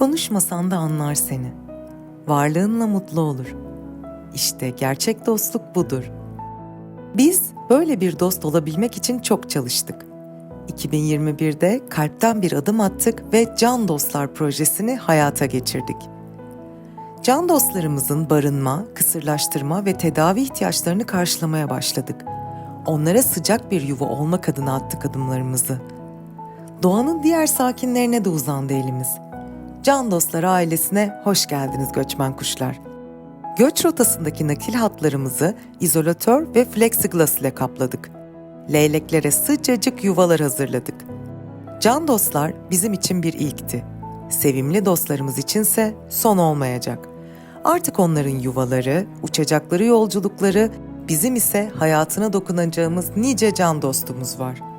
Konuşmasan da anlar seni. Varlığınla mutlu olur. İşte gerçek dostluk budur. Biz böyle bir dost olabilmek için çok çalıştık. 2021'de kalpten bir adım attık ve Can Dostlar projesini hayata geçirdik. Can dostlarımızın barınma, kısırlaştırma ve tedavi ihtiyaçlarını karşılamaya başladık. Onlara sıcak bir yuva olmak adına attık adımlarımızı. Doğanın diğer sakinlerine de uzandı elimiz. Can Dostları ailesine hoş geldiniz göçmen kuşlar. Göç rotasındaki nakil hatlarımızı izolatör ve flexiglass ile kapladık. Leyleklere sıcacık yuvalar hazırladık. Can dostlar bizim için bir ilkti. Sevimli dostlarımız içinse son olmayacak. Artık onların yuvaları, uçacakları yolculukları, bizim ise hayatına dokunacağımız nice can dostumuz var.